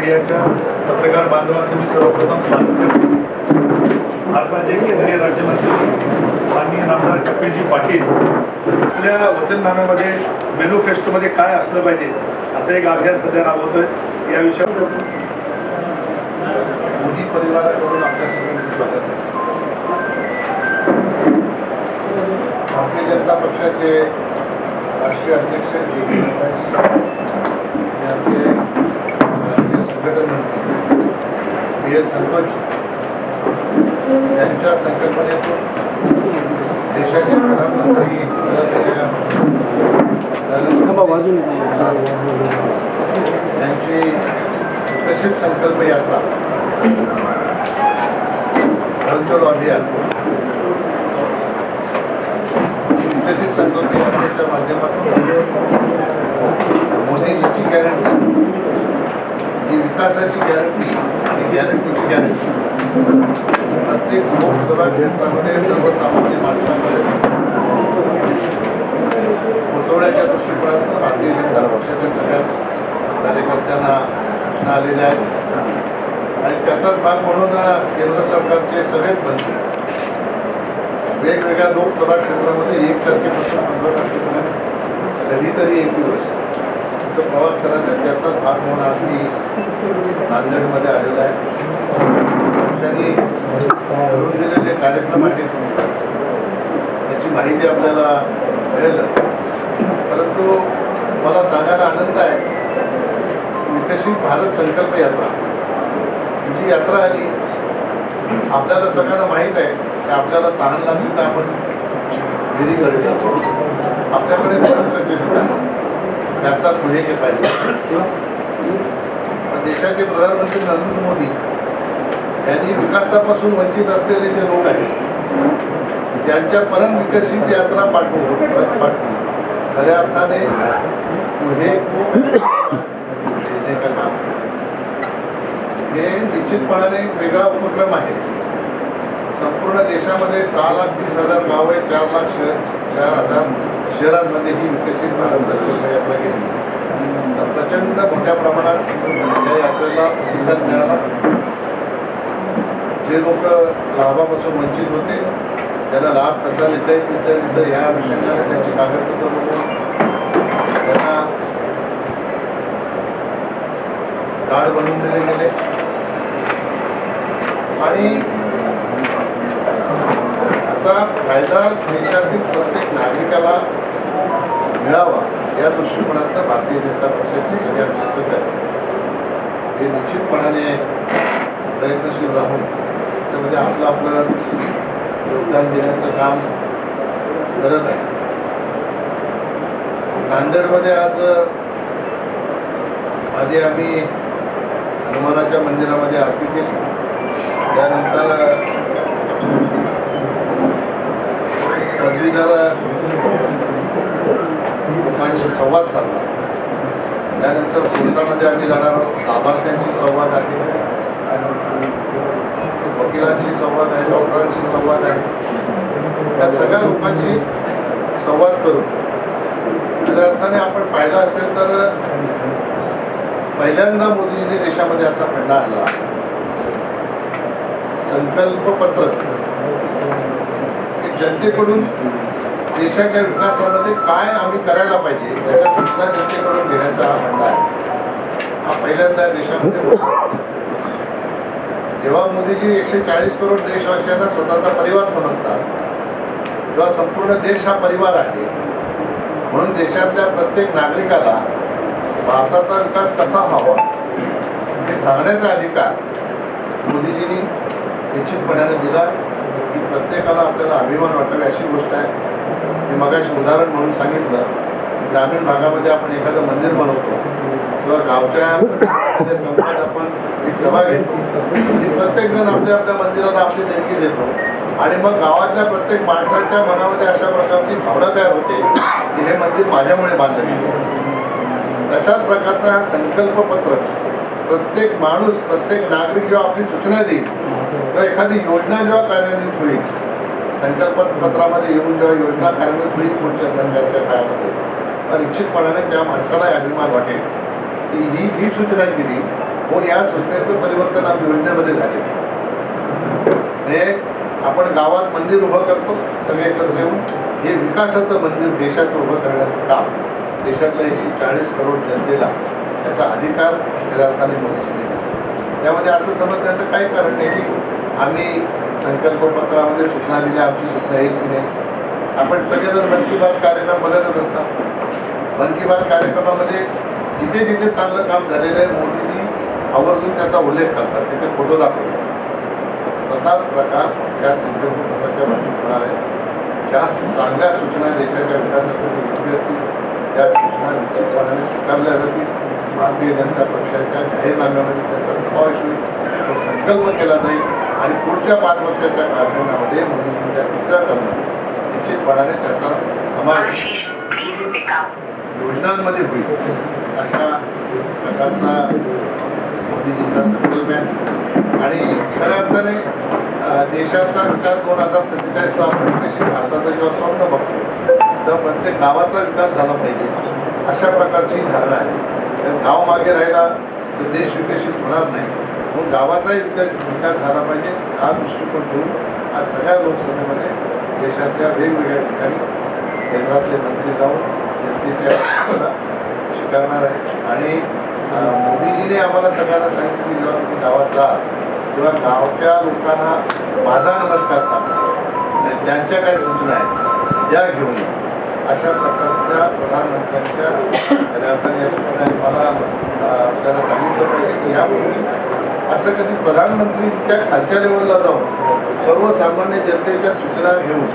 मीडियाच्या पत्रकार बांधवांचं मी सर्वप्रथम स्वागत करतो. आज माझे केंद्रीय राज्यमंत्री माननीय आमदार कपिलजी पाटील आपल्या वचननाम्यामध्ये मॅनिफेस्टोमध्ये काय असलं पाहिजे असं एक अभियान सध्या राबवतोय. या विषयावर मोदी परिवाराकडून आपल्या सगळ्यांचं स्वागत आहे. भारतीय जनता पक्षाचे राष्ट्रीय अध्यक्ष जे बी एल संतोष यांच्या संकल्पनेतून देशाचे प्रधानमंत्री आदरणीय नरेंद्र मोदी यांची विकसित संकल्प यात्रा. व्हर्च्युअल अभियान विकसित संकल्प यात्रेच्या माध्यमातून मोदीजीची गॅरंटी ही विकासाची गॅरंटी आणि गॅरंटीची गॅरंटी प्रत्येक लोकसभा क्षेत्रामध्ये सर्वसामान्य माणसांकडे पोचवण्याच्या दृष्टिकोनातून भारतीय जनता पक्षाच्या सगळ्याच कार्यकर्त्यांना सूचना आलेल्या आहेत. आणि त्याचाच भाग म्हणून केंद्र सरकारचे सगळेच मंत्री वेगवेगळ्या लोकसभा क्षेत्रामध्ये एक तारखेपासून पंधरा तारखेपर्यंत कधीतरी एक दिवस तो प्रवास करायचा त्याचाच भाग म्हणून आज मी नांदेडमध्ये आलेला आहे. पक्षाने करून दिलेले कार्यक्रम आहेत. त्याची माहिती आपल्याला मिळेलच. परंतु मला सांगायला आनंद आहे विकसित भारत संकल्प यात्रा. ही जी यात्रा आली आपल्याला सगळ्यांना माहीत आहे की आपल्याला तहान लागली तर आपण आपल्याकडे महत्त्वाचे ठिकाण त्याचा पुढे हे पाहिजे. देशाचे प्रधानमंत्री नरेंद्र मोदी यांनी विकासापासून वंचित असलेले जे लोक आहेत त्यांच्यापर्यंत विकसित यात्रा पाठवून पाठवून. खऱ्या अर्थाने पुढे खूप हे निश्चितपणाने एक वेगळा उपक्रम आहे. संपूर्ण देशामध्ये सहा लाख वीस हजार गाव आहे चार लाख शहर चार हजार शहरांमध्ये ही विकसित भारत यात्रा गेली तर प्रचंड मोठ्या प्रमाणात या यात्रेला प्रतिसाद मिळाला. जे लोक लाभापासून वंचित होते त्यांना लाभ कसा देता येईल तिथं तिथं या अनुषंगाने त्यांची कागदपत्र बघून त्यांना कार्ड बनवून दिले गेले. आणि याचा फायदा देशातील प्रत्येक नागरिकाला मिळावा या दृष्टिकोनातनं भारतीय जनता पक्षाची सगळ्या आहे हे निश्चितपणाने प्रयत्नशील राहून त्यामध्ये आपलं आपलं योगदान देण्याचं काम करत आहे. नांदेडमध्ये आज आधी आम्ही हनुमानाच्या मंदिरामध्ये आरती केली. त्यानंतर पदवीधर लोकांशी संवाद साधला. त्यानंतर कोर्टामध्ये आम्ही जाणार आहोत. लाभार्थ्यांशी संवाद आहे. वकिलांशी संवाद आहे डॉक्टरांशी संवाद आहे. त्या सगळ्या लोकांशी संवाद करू. त्या अर्थाने आपण पाहिलं असेल तर पहिल्यांदा मोदीजींनी देशामध्ये असा खंडा आला संकल्पपत्र. हे जनतेकडून देशाच्या विकासामध्ये काय आम्ही करायला पाहिजे याच्या सूचना जनतेकडून घेण्याचा हा फंडा आहे. हा पहिल्यांदा देशामध्ये जेव्हा मोदीजी एकशे चाळीस करोड देशवासियांना स्वतःचा परिवार समजतात तेव्हा संपूर्ण देश हा परिवार आहे. म्हणून देशातल्या प्रत्येक नागरिकाला भारताचा विकास कसा व्हावा हे सांगण्याचा अधिकार मोदीजींनी निश्चितपणाने दिला. की प्रत्येकाला आपल्याला अभिमान वाटावे अशी गोष्ट आहे. मी मगाशी उदाहरण म्हणून सांगितलं ग्रामीण भागामध्ये आपण एखादं मंदिर बनवतो किंवा गावच्या चौकात आपण एक सभा घ्यायची प्रत्येकजण आपल्या आपल्या मंदिराला आपली देणगी देतो. आणि मग गावातल्या प्रत्येक माणसाच्या मनामध्ये अशा प्रकारची भावना तयार होते की हे मंदिर माझ्यामुळे बांधलं गेलं. तशाच प्रकारचा हा संकल्पपत्र प्रत्येक माणूस प्रत्येक नागरिक जेव्हा आपली सूचना देईल किंवा एखादी योजना जेव्हा कार्यान्वित होईल संकल्पपत्रामध्ये येऊन जेव्हा योजना कार्यान्वित होईल पुढच्या संघाच्या काळामध्ये तर निश्चितपणाने त्या माणसाला अभिमान वाटेल की ही जी सूचना केली म्हणून या सूचनेचं परिवर्तन आज योजनेमध्ये झालेलं हे म्हणजे आपण गावात मंदिर उभं करतो सगळे एकत्र येऊन हे विकासाचं मंदिर देशाचं उभं करण्याचं काम देशातल्या एकशे चाळीस करोड जनतेला त्याचा अधिकार खऱ्या अर्थाने मोदीशी दिला. त्यामध्ये असं समजण्याचं काही कारण नाही की आम्ही संकल्पपत्रामध्ये सूचना दिल्या आमची सूचना येईल की नाही? आपण सगळेजण मन की बात कार्यक्रम बघतच असतात. मन की बात कार्यक्रमामध्ये जिथे जिथे चांगलं काम झालेलं आहे मोदीजी आवर्जून त्याचा उल्लेख करतात. त्याचे फोटो दाखवतात. तसाच प्रकार या संकल्पपत्राच्या बाबतीत होणार आहे. त्या चांगल्या सूचना देशाच्या विकासासाठी योग्य असतील त्या सूचना निश्चितपणाने स्वीकारल्या जातील. भारतीय जनता पक्षाच्या जाहीरनाम्यामध्ये त्यांचा समावेश होईल. तो संकल्प केला जाईल. आणि पुढच्या पाच वर्षाच्या कालखंडामध्ये मोदीजींच्या तिसऱ्या टर्ममध्ये निश्चितपणाने त्याचा समावेश. योजनांमध्ये होईल. अशा प्रकारचा मोदीजींचा संकल्प आहे आणि खऱ्या अर्थाने देशाचा विकास दोन हजार सत्तेचाळीसला आपण विकसित भारताचं जेव्हा स्वप्न बघतो तेव्हा प्रत्येक गावाचा विकास झाला पाहिजे अशा प्रकारची धारणा आहे. तर गाव मागे राहिला तर देश विकसित होणार नाही. हो, म्हणून गावाचाही विकास विकास झाला पाहिजे हा दृष्टिकोन ठेवून आज सगळ्या लोकसभेमध्ये देशातल्या वेगवेगळ्या ठिकाणी केंद्रातले मंत्री जाऊन जनतेच्या स्वीकारणार आहे आणि मोदीजीने आम्हाला सगळ्यांना सांगितलं की जेव्हा तुम्ही गावात जा तेव्हा गावच्या लोकांना माझा नमस्कार सांगा. आणि त्यांच्या काय सूचना आहेत त्या घेऊन अशा प्रकारच्या प्रधानमंत्र्यांच्या या सूचना मला आपल्याला सांगितलं पाहिजे की यापूर्वी असं कधी प्रधानमंत्री इतक्या खालच्या लेवलला जाऊन सर्वसामान्य जनतेच्या सूचना घेऊन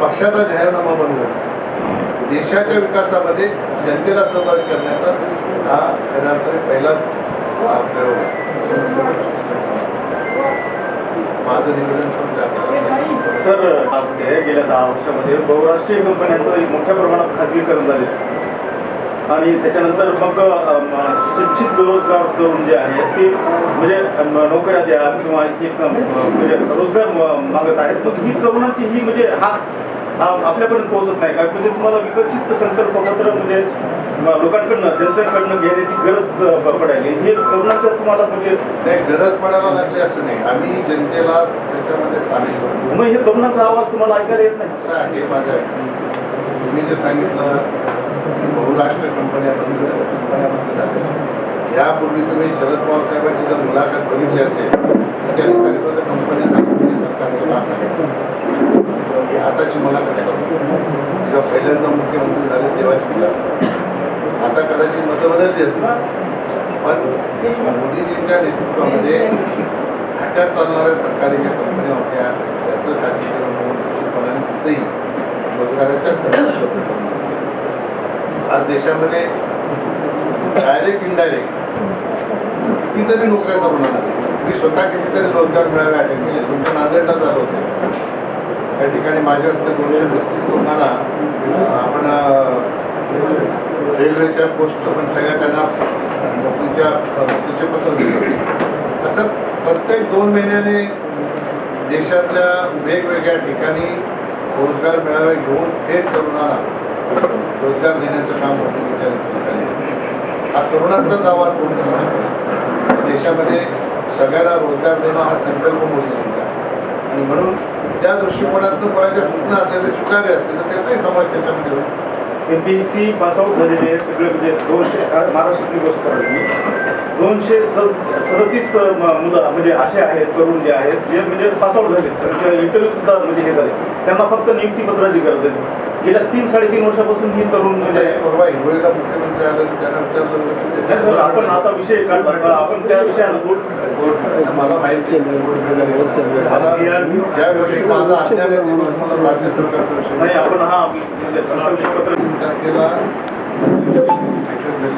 पक्षाचा जाहीरनामा बनवून देशाच्या विकासामध्ये जनतेला सहभागी करण्याचा हा खऱ्या अर्थाने पहिलाच प्रयोग माझं निवेदन समजा. सर गेल्या दहा वर्षामध्ये बहुराष्ट्रीय कंपन्यांचं एक मोठ्या प्रमाणात खाजगीकरण झाले आणि त्याच्यानंतर मग अम, सुशिक्षित बेरोजगार तरुण जे आहेत ते म्हणजे नोकऱ्या द्या किंवा एक म्हणजे रोजगार मागत आहेत. मग ही तरुणांची ही म्हणजे हा हा आपल्यापर्यंत पोहोचत नाही. का म्हणजे तुम्हाला विकसित संकल्पपत्र म्हणजे लोकांकडनं जनतेकडनं घेण्याची गरज पडायली. हे तरुणांच्या तुम्हाला म्हणजे नाही गरज पडायला लागली असं नाही. आम्ही जनतेला त्याच्यामध्ये सामील करतो. मग हे तरुणांचा आवाज तुम्हाला ऐकायला येत नाही? असं आहे माझं तुम्ही जे सांगितलं बहुराष्ट्र कंपन्या बंद झाल्या कंपन्या बंद झाल्या. यापूर्वी तुम्ही शरद पवार साहेबांची जर मुलाखत बघितली असेल तर त्यांनी सांगितलं तर कंपन्या मोदी सरकारचं भाग आहे. ही आताची मुलाखत किंवा जेव्हा पहिल्यांदा मुख्यमंत्री झाले तेव्हाची मुलाखत आता कदाचित मतं बदलली असतील. पण मोदीजींच्या नेतृत्वामध्ये हट्यात चालणाऱ्या सरकारी ज्या कंपन्या होत्या त्याचं खाजगीकरण होऊन निश्चितपणाने तिथेही रोजगाराच्या संधी आज देशामध्ये डायरेक्ट इनडायरेक्ट कितीतरी नोकऱ्या तरुणांना मी स्वतः कितीतरी रोजगार मिळावे अटेंड केले. तुमच्या नांदेडला चालू होते. त्या ठिकाणी माझ्या हस्ते दोनशे पस्तीस लोकांना आपण रेल्वेच्या पोस्ट पण सगळ्या त्यांना नोकरीच्या नोकरीचे पत्र दिले. असं प्रत्येक दोन महिन्याने देशातल्या वेगवेगळ्या ठिकाणी रोजगार मेळावे घेऊन थेट तरुणांना रोजगार देण्याचं काम हा तरुणांचाच आवाज मोदींचा देशामध्ये सगळ्याला रोजगार देणं हा संकल्प मोदींचा आहे. आणि म्हणून त्या दृष्टिकोनातून कोणाच्या सूचना असल्या ते स्वीकार्य असले तर त्याचाही समाज त्याच्यामध्ये होईल. M P C C pass out झालेले सगळे म्हणजे दोनशे महाराष्ट्रातली गोष्ट करायची दोनशे सदतीस मुलं म्हणजे असे आहेत तरुण जे आहेत जे म्हणजे पास आउट झाले तर इंटरव्ह्यू सुद्धा म्हणजे हे झाले. त्यांना फक्त नियुक्तीपत्राची गरज आहे. गेल्या तीन साडेतीन वर्षापासून ही तरुण म्हणजे परवा मुख्यमंत्री आले तर त्यांना विचारलं असतं की नाही सर आपण आता विषय काढला आपण त्या विषयानं मला माहिती. मला गोष्टी माझा अज्ञान आहे राज्य सरकारचा विषय नाही आपण हा म्हणजे संकल्पपत्र बैठक झाली.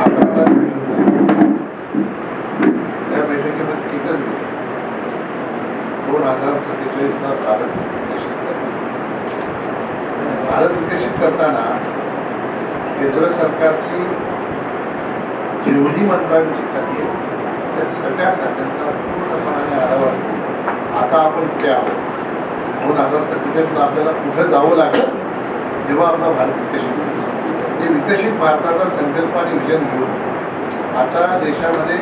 अकराला बैठक झाली. त्या बैठकीमध्ये एकच गेली. दोन हजार सत्तेचाळीसला भारत विकसित भारत विकसित करताना केंद्र सरकारची जेवढी मंत्र्यांची खाती आहेत त्या सगळ्या खात्यांचा पूर्णपणाने आढावा आता आपण कुठे आहोत दोन हजार सत्तेचाळीसला आपल्याला कुठं जावं लागेल तेव्हा आपला भारत विकसित होईल. ते विकसित भारताचा संकल्प आणि विजन घेऊन आता देशामध्ये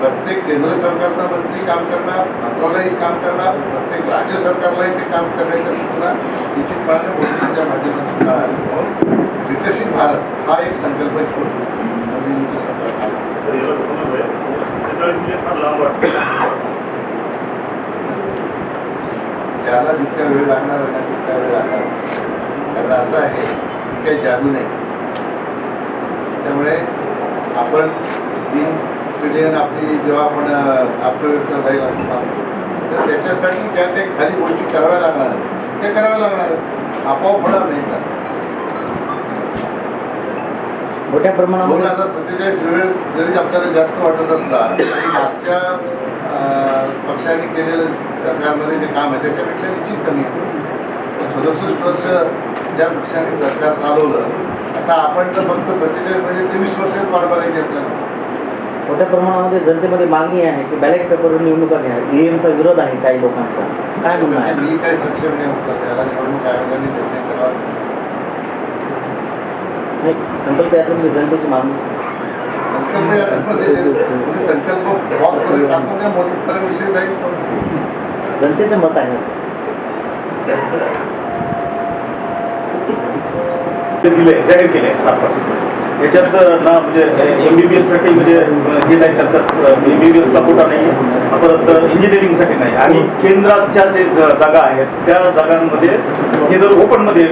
प्रत्येक केंद्र सरकारचा मंत्री काम करणार मंत्रालयही काम करणार प्रत्येक राज्य सरकारलाही ते काम करण्याच्या सूचना निश्चितपणे मोदींच्या माध्यमातून मिळाल्या. म्हणून विकसित भारत हा एक संकल्प घेऊन मोदींचं सरकार त्याला जितका वेळ लागणार आहे ना तितका वेळ लागणार. कारण असं आहे की काही जादू नाही. त्यामुळे आपण तीन ट्रिलियन आपली जेव्हा आपण अर्थव्यवस्था जाईल असं सांगतो. तर त्याच्यासाठी ज्या काही खाली गोष्टी कराव्या लागणार आहेत. त्या कराव्या लागणार आहेत. आपोआप होणार नाही तर मोठ्या दोन प्रमाणामध्ये हजार सत्तेचाळीस वेळ जरी आपल्याला जास्त वाटत असला तरी मागच्या पक्षाने केलेलं सरकारमध्ये जे काम आहे त्याच्यापेक्षा निश्चित कमी आहे. सदुसष्ट वर्ष ज्या पक्षाने सरकार चालवलं आता आपण तर फक्त सत्तेचाळीस म्हणजे तेवीस वर्षच वाट बघायची आपल्याला मोठ्या प्रमाणामध्ये जनतेमध्ये मागणी आहे की बॅलेट पेपरवर निवडणुका घ्या ईव्हीएमचा विरोध आहे काही लोकांचा. काय म्हणणं सध्या आहे? मी काही सक्षम नाही होता त्याला निवडणूक आयोगाने निर्णय करावा संकल्प यात्रेमध्ये जनतेची मागणी. संकल्प यात्रामध्ये संकल्प बॉक्समध्ये टाकून द्या मोदीपर्यंत विषय जाईल. जनतेचं मत आहे. असं. दिले जाहीर केले याच्यात ना म्हणजे एम बी बी एससाठी म्हणजे हे नाही करतात. एम बी बी एसला कोटा नाही परत इंजिनिअरिंगसाठी नाही. आणि केंद्राच्या जे जागा आहेत त्या जागांमध्ये हे जर ओपनमध्ये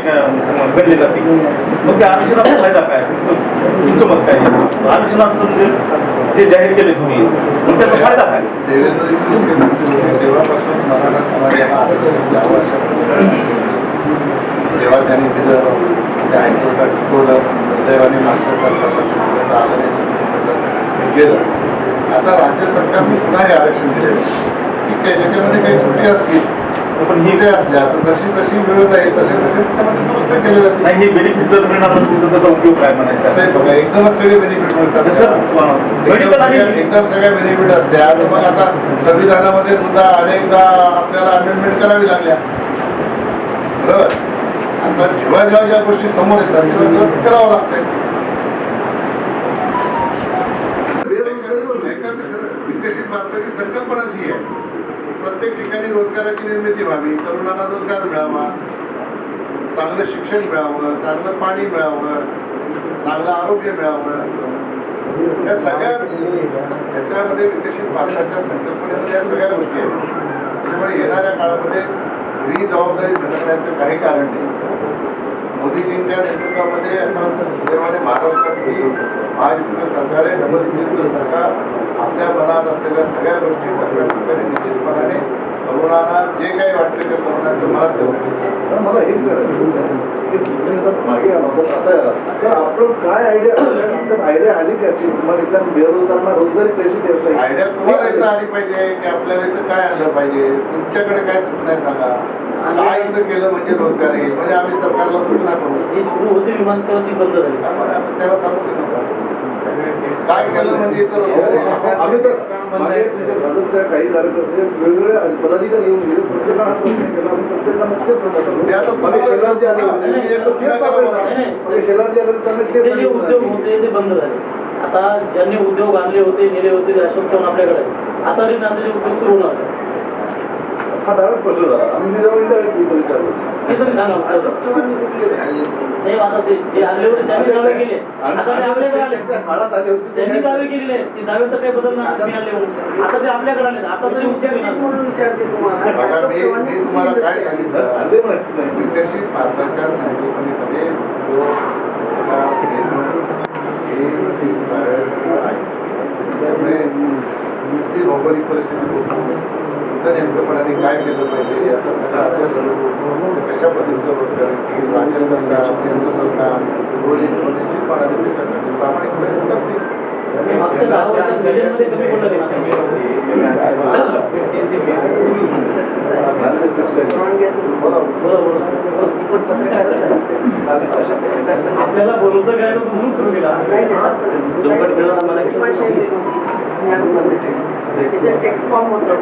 गणले जाते मग त्या आरक्षणाचा फायदा काय? तुमचं मत काय? आहे? आरक्षणाचं म्हणजे जे जाहीर केले तुम्ही मग त्याचा फायदा काय? तेव्हा मराठा समाजाला आरक्षण द्यावं त्यांनी त्या हायकोर्टात टिकवलं दुर्दैवाने मागच्या सरकारला आलं नाही गेलं. आता राज्य सरकारने पुन्हा हे आरक्षण दिले. ठीक आहे त्याच्यामध्ये काही त्रुटी असतील. पण ही त्रुटी असल्या तर जशी जशी वेळ जाईल तसे तसे त्याच्यामध्ये दुरुस्त केले जातील. नाही हे बेनिफिट जर मिळणार नसतील तर त्याचा उपयोग काय असं म्हणायचा? आहे बघा एकदमच सगळे बेनिफिट मिळतात. एकदम सगळ्या- एकदम बेनिफिट असत्या तर मग आता संविधानामध्ये सुद्धा अनेकदा आपल्याला अमेंडमेंट करावी लागल्या. बरोबर? आता जेव्हा जेव्हा ज्या गोष्टी समोर येतात तेव्हा तेव्हा ते करावं लागतंय विकसित भारताची संकल्पनाच ही आहे प्रत्येक ठिकाणी रोजगाराची निर्मिती व्हावी. तरुणांना रोजगार मिळावा चांगलं शिक्षण मिळावं चांगलं पाणी मिळावं चांगलं आरोग्य मिळावं. या सगळ्या याच्यामध्ये विकसित भारताच्या संकल्पनेमध्ये या सगळ्या गोष्टी आहेत. त्यामुळे येणाऱ्या काळामध्ये ही जबाबदारी झटकण्याचं काही कारण नाही मोदीजींच्या नेतृत्वामध्ये आता सुदैवाने महाराष्ट्रात ही महायुतीचं सरकार आहे डबल इंजिनचं सरकार आपल्या मनात असलेल्या सगळ्या गोष्टी टप्प्याटप्प्याने निश्चितपणाने तरुणांना जे काही वाटते त्या तरुणांच्या मनात तर मला हे मागे आला तर आला आपण काय आयडिया आयडिया आली का? तुम्हाला इथल्या बेरोजगारांना रोजगारी कशी देता येईल? आयडिया तुम्हाला इथं आली पाहिजे की आपल्याला इथं काय आणलं पाहिजे? तुमच्याकडे काय सूचना आहे सांगा? काय इथं केलं म्हणजे रोजगार येईल म्हणजे आम्ही सरकारला सूचना करू जी सुरू होती विमानसेवा ती बंद झाली त्यामुळे आता त्याला सांगू नका. काय केलं म्हणजे इथं रोजगार येईल आम्ही तर भाजपच्या काही कार्यकर्ते वेगवेगळे पदाधिकारी येऊन गेले प्रत्येकाला हा प्रश्न केला आम्ही प्रत्येकाला तेच ते आता शेलारजी आले होते. शेलारजी आले त्यांनी ते जे उद्योग. होते ते बंद झाले आता ज्यांनी उद्योग आणले होते नेले होते ते अशोक चव्हाण आपल्याकडे. आता तरी नांदेड उद्योग सुरू होणार. हा डायरेक्ट प्रश्न झाला आम्ही मी जाऊन डायरेक्ट हे सांगा नाही आता ते जे आणले होते त्यांनी दावे केले. आता ते आपल्याकडे आले. त्यांच्या काळात आले होते त्यांनी दावे केलेले. आहेत ते दावे तर काही बदलणार म्हणून आता ते आपल्याकडे आले आता तरी. म्हणून विचारते तुम्हाला. बघा मी मी तुम्हाला काय सांगितलं? आले विकसित भारताच्या संकल्पनेमध्ये जो हे एक प्रायोरिटी आहे. त्यामुळे नुसती भौगोलिक परिस्थिती इथं नेमकंपणाने काय केलं पाहिजे याचा सगळा अभ्यास कशा पद्धतीचं रोजगार येतील राज्य सरकार केंद्र सरकार दोन्ही निश्चितपणाने त्याच्यासाठी प्रामाणिक प्रयत्न करतील. आपल्याला बोलवतं काय नव्हतं म्हणून सुरू केला टेक्स्ट फॉर्म होतं.